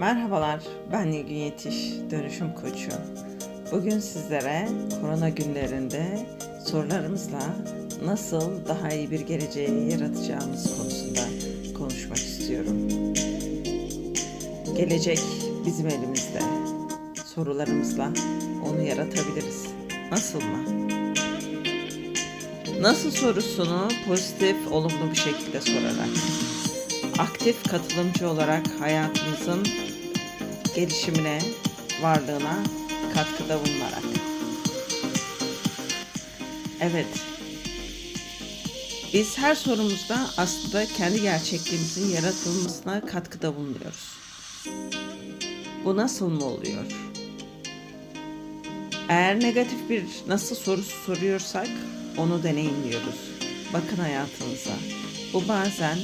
Merhabalar, ben Nilgün Yetiş, dönüşüm koçu. Bugün sizlere korona günlerinde sorularımızla nasıl daha iyi bir geleceği yaratacağımız konusunda konuşmak istiyorum. Gelecek bizim elimizde. Sorularımızla onu yaratabiliriz. Nasıl mı? Nasıl sorusunu pozitif, olumlu bir şekilde sorarak aktif katılımcı olarak hayatımızın gelişimine, varlığına katkıda bulunarak. Evet. Biz her sorumuzda aslında kendi gerçekliğimizin yaratılmasına katkıda bulunuyoruz. Bu nasıl mı oluyor? Eğer negatif bir nasıl sorusu soruyorsak onu deneyimliyoruz. Bakın hayatınıza. Bu bazen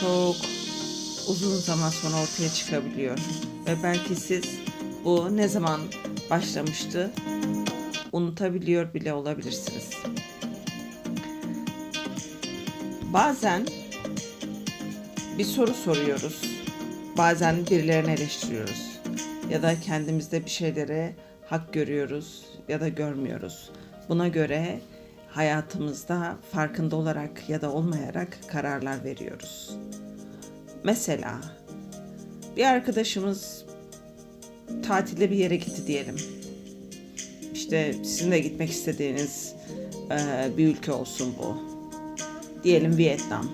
çok uzun zaman sonra ortaya çıkabiliyor. Ve belki siz bu ne zaman başlamıştı unutabiliyor bile olabilirsiniz. Bazen bir soru soruyoruz. Bazen birilerini eleştiriyoruz. Ya da kendimizde bir şeylere hak görüyoruz ya da görmüyoruz. Buna göre hayatımızda farkında olarak ya da olmayarak kararlar veriyoruz. Mesela bir arkadaşımız tatilde bir yere gitti diyelim. İşte sizin de gitmek istediğiniz e, bir ülke olsun bu. Diyelim Vietnam.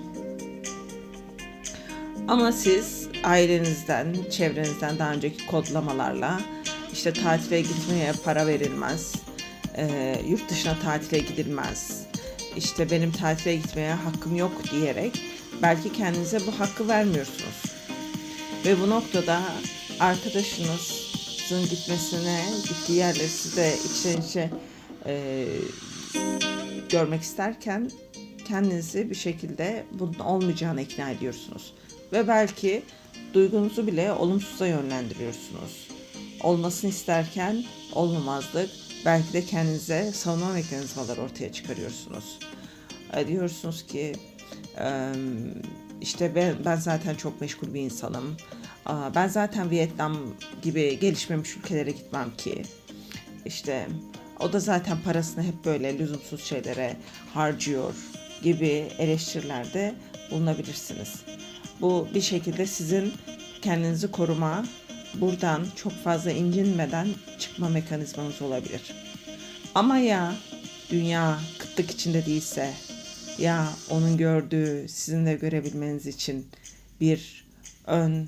Ama siz ailenizden, çevrenizden daha önceki kodlamalarla işte tatile gitmeye para verilmez, e, yurt dışına tatile gidilmez, işte benim tatile gitmeye hakkım yok diyerek belki kendinize bu hakkı vermiyorsunuz. Ve bu noktada arkadaşınızın gitmesine, gittiği yerleri siz de içten içe e, görmek isterken kendinizi bir şekilde bunun olmayacağına ikna ediyorsunuz. Ve belki duygunuzu bile olumsuza yönlendiriyorsunuz. Olmasını isterken olmamazlık, belki de kendinize savunma mekanizmaları ortaya çıkarıyorsunuz. E, diyorsunuz ki e, işte ben, ben zaten çok meşgul bir insanım. Ben zaten Vietnam gibi gelişmemiş ülkelere gitmem ki. İşte o da zaten parasını hep böyle lüzumsuz şeylere harcıyor gibi eleştirilerde bulunabilirsiniz. Bu bir şekilde sizin kendinizi koruma, buradan çok fazla incinmeden çıkma mekanizmanız olabilir. Ama ya dünya kıtlık içinde değilse, ya onun gördüğü sizin de görebilmeniz için bir ön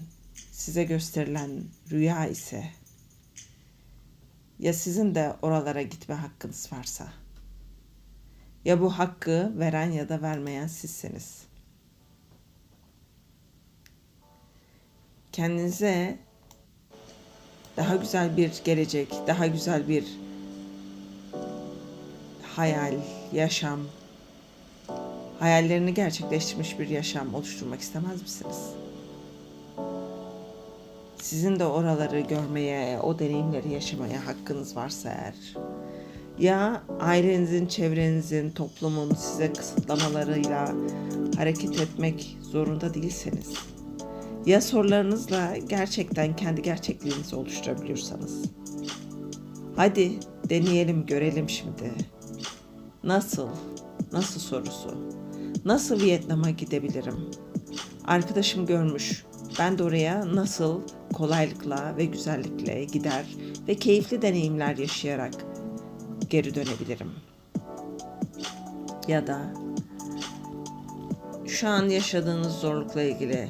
size gösterilen rüya ise, ya sizin de oralara gitme hakkınız varsa, ya bu hakkı veren ya da vermeyen sizseniz. Kendinize daha güzel bir gelecek, daha güzel bir hayal, yaşam, hayallerini gerçekleştirmiş bir yaşam oluşturmak istemez misiniz? Sizin de oraları görmeye, o deneyimleri yaşamaya hakkınız varsa eğer, ya ailenizin, çevrenizin, toplumun size kısıtlamalarıyla hareket etmek zorunda değilseniz, ya sorularınızla gerçekten kendi gerçekliğinizi oluşturabiliyorsanız. Hadi deneyelim görelim şimdi. Nasıl? Nasıl sorusu? Nasıl Vietnam'a gidebilirim? Arkadaşım görmüş. Ben de oraya nasıl kolaylıkla ve güzellikle gider ve keyifli deneyimler yaşayarak geri dönebilirim? Ya da şu an yaşadığınız zorlukla ilgili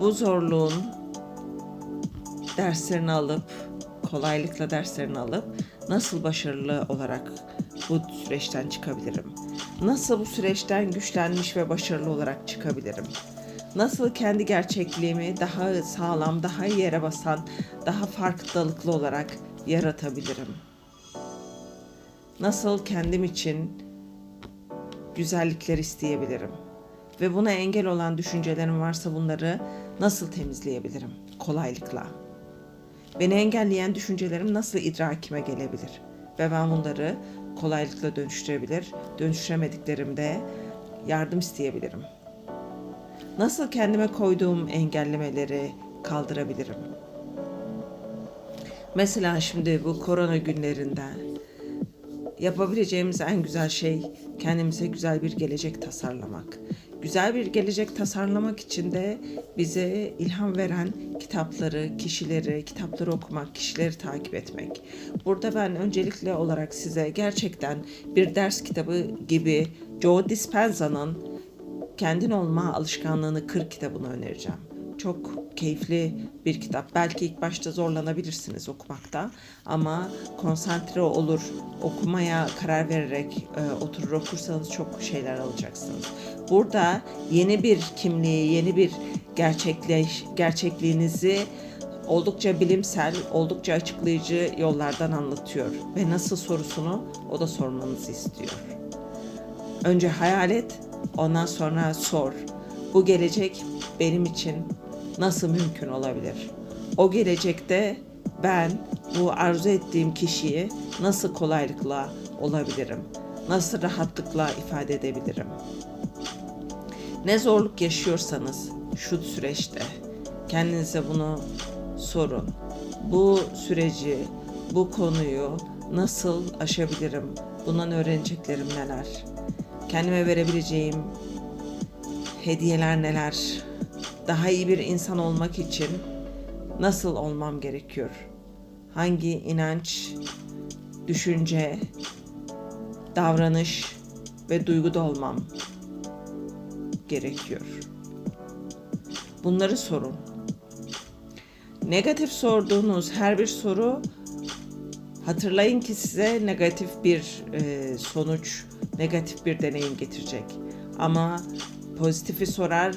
bu zorluğun derslerini alıp kolaylıkla derslerini alıp nasıl başarılı olarak bu süreçten çıkabilirim? Nasıl bu süreçten güçlenmiş ve başarılı olarak çıkabilirim? Nasıl kendi gerçekliğimi daha sağlam, daha yere basan, daha farkındalıklı olarak yaratabilirim? Nasıl kendim için güzellikler isteyebilirim? Ve buna engel olan düşüncelerim varsa bunları nasıl temizleyebilirim kolaylıkla? Beni engelleyen düşüncelerim nasıl idrakime gelebilir? Ve ben bunları kolaylıkla dönüştürebilir, dönüştüremediklerimde yardım isteyebilirim. Nasıl kendime koyduğum engellemeleri kaldırabilirim? Mesela şimdi bu korona günlerinde yapabileceğimiz en güzel şey kendimize güzel bir gelecek tasarlamak. Güzel bir gelecek tasarlamak için de bize ilham veren kitapları, kişileri, kitapları okumak, kişileri takip etmek. Burada ben öncelikle olarak size gerçekten bir ders kitabı gibi Joe Dispenza'nın Kendin Olma Alışkanlığını Kır kitabını önereceğim. Çok keyifli bir kitap. Belki ilk başta zorlanabilirsiniz okumakta ama konsantre olur, okumaya karar vererek e, oturur okursanız çok şeyler alacaksınız. Burada yeni bir kimliği, yeni bir gerçekleş, gerçekliğinizi oldukça bilimsel, oldukça açıklayıcı yollardan anlatıyor ve nasıl sorusunu o da sormanızı istiyor. Önce hayal et, ondan sonra sor. Bu gelecek benim için nasıl mümkün olabilir? O gelecekte ben bu arzu ettiğim kişiyi nasıl kolaylıkla olabilirim? Nasıl rahatlıkla ifade edebilirim? Ne zorluk yaşıyorsanız şu süreçte kendinize bunu sorun. Bu süreci, bu konuyu nasıl aşabilirim? Bundan öğreneceklerim neler? Kendime verebileceğim hediyeler neler? Daha iyi bir insan olmak için nasıl olmam gerekiyor? Hangi inanç, düşünce, davranış ve duyguda olmam gerekiyor? Bunları sorun. Negatif sorduğunuz her bir soru hatırlayın ki size negatif bir e, sonuç, negatif bir deneyim getirecek. Ama pozitifi sorar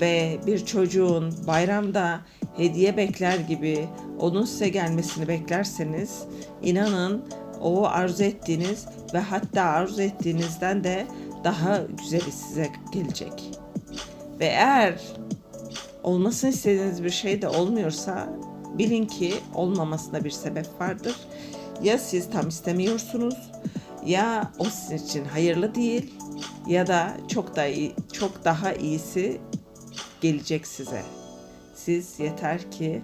ve bir çocuğun bayramda hediye bekler gibi onun size gelmesini beklerseniz inanın o arzu ettiğiniz ve hatta arzu ettiğinizden de daha güzeli size gelecek. Ve eğer olmasını istediğiniz bir şey de olmuyorsa bilin ki olmamasına bir sebep vardır. Ya siz tam istemiyorsunuz ya o sizin için hayırlı değil ya da çok da iyi, çok daha iyisi gelecek size. Siz yeter ki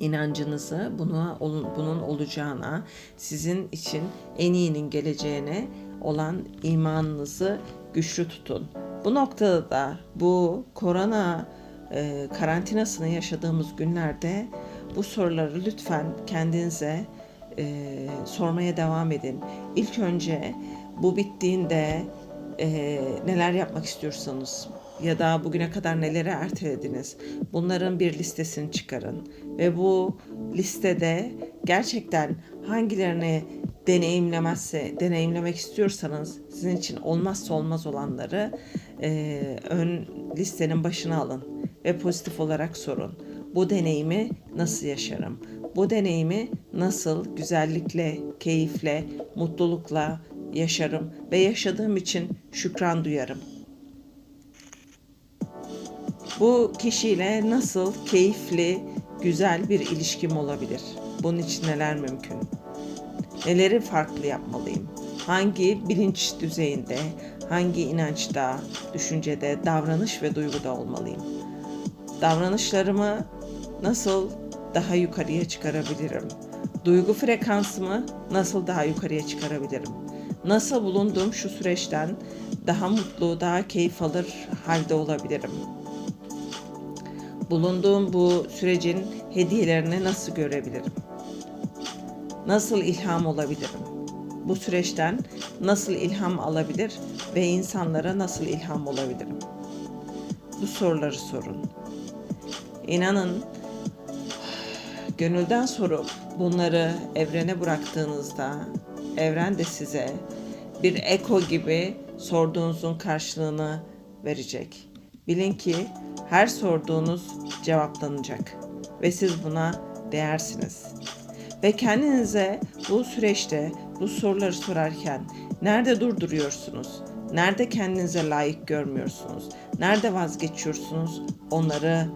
inancınızı buna bunun olacağına, sizin için en iyinin geleceğine olan imanınızı güçlü tutun. Bu noktada da bu korona e, karantinasını yaşadığımız günlerde bu soruları lütfen kendinize e, sormaya devam edin. İlk önce bu bittiğinde e, neler yapmak istiyorsanız ya da bugüne kadar neleri ertelediniz bunların bir listesini çıkarın ve bu listede gerçekten hangilerini deneyimlemezse deneyimlemek istiyorsanız sizin için olmazsa olmaz olanları e, ön listenin başına alın ve pozitif olarak sorun. Bu deneyimi nasıl yaşarım? Bu deneyimi nasıl güzellikle, keyifle, mutlulukla yaşarım ve yaşadığım için şükran duyarım. Bu kişiyle nasıl keyifli, güzel bir ilişkim olabilir? Bunun için neler mümkün? Neleri farklı yapmalıyım? Hangi bilinç düzeyinde, hangi inançta, düşüncede, davranış ve duyguda olmalıyım? Davranışlarımı nasıl daha yukarıya çıkarabilirim? Duygu frekansımı nasıl daha yukarıya çıkarabilirim? Nasıl bulunduğum şu süreçten daha mutlu, daha keyif alır halde olabilirim? Bulunduğum bu sürecin hediyelerini nasıl görebilirim? Nasıl ilham olabilirim? Bu süreçten nasıl ilham alabilir ve insanlara nasıl ilham olabilirim? Bu soruları sorun. İnanın gönülden sorup bunları evrene bıraktığınızda evren de size bir eko gibi sorduğunuzun karşılığını verecek. Bilin ki her sorduğunuz cevaplanacak ve siz buna değersiniz. Ve kendinize bu süreçte bu soruları sorarken nerede durduruyorsunuz? Nerede kendinize layık görmüyorsunuz? Nerede vazgeçiyorsunuz? Onları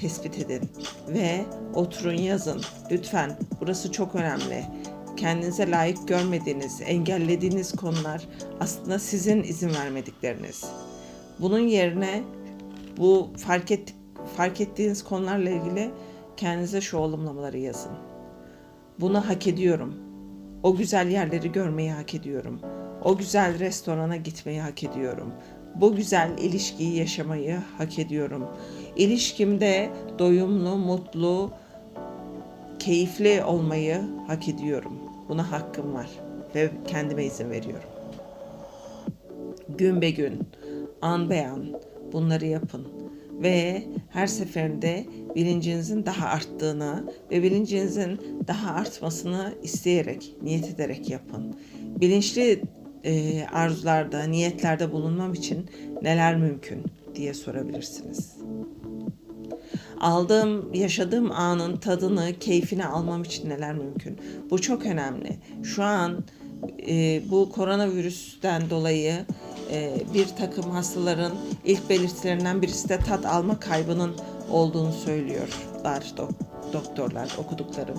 tespit edin ve oturun yazın. Lütfen burası çok önemli. Kendinize layık görmediğiniz, engellediğiniz konular aslında sizin izin vermedikleriniz. Bunun yerine bu fark et fark ettiğiniz konularla ilgili kendinize şu olumlamaları yazın. Bunu hak ediyorum. O güzel yerleri görmeyi hak ediyorum. O güzel restorana gitmeyi hak ediyorum. Bu güzel ilişkiyi yaşamayı hak ediyorum. İlişkimde doyumlu, mutlu, keyifli olmayı hak ediyorum. Buna hakkım var ve kendime izin veriyorum. Gün be gün, an be an bunları yapın ve her seferinde bilincinizin daha arttığını ve bilincinizin daha artmasını isteyerek, niyet ederek yapın. Bilinçli e, arzularda, niyetlerde bulunmam için neler mümkün diye sorabilirsiniz aldığım, yaşadığım anın tadını, keyfini almam için neler mümkün? Bu çok önemli. Şu an e, bu koronavirüsten dolayı e, bir takım hastaların ilk belirtilerinden birisi de tat alma kaybının olduğunu söylüyorlar dok- doktorlar, okuduklarım.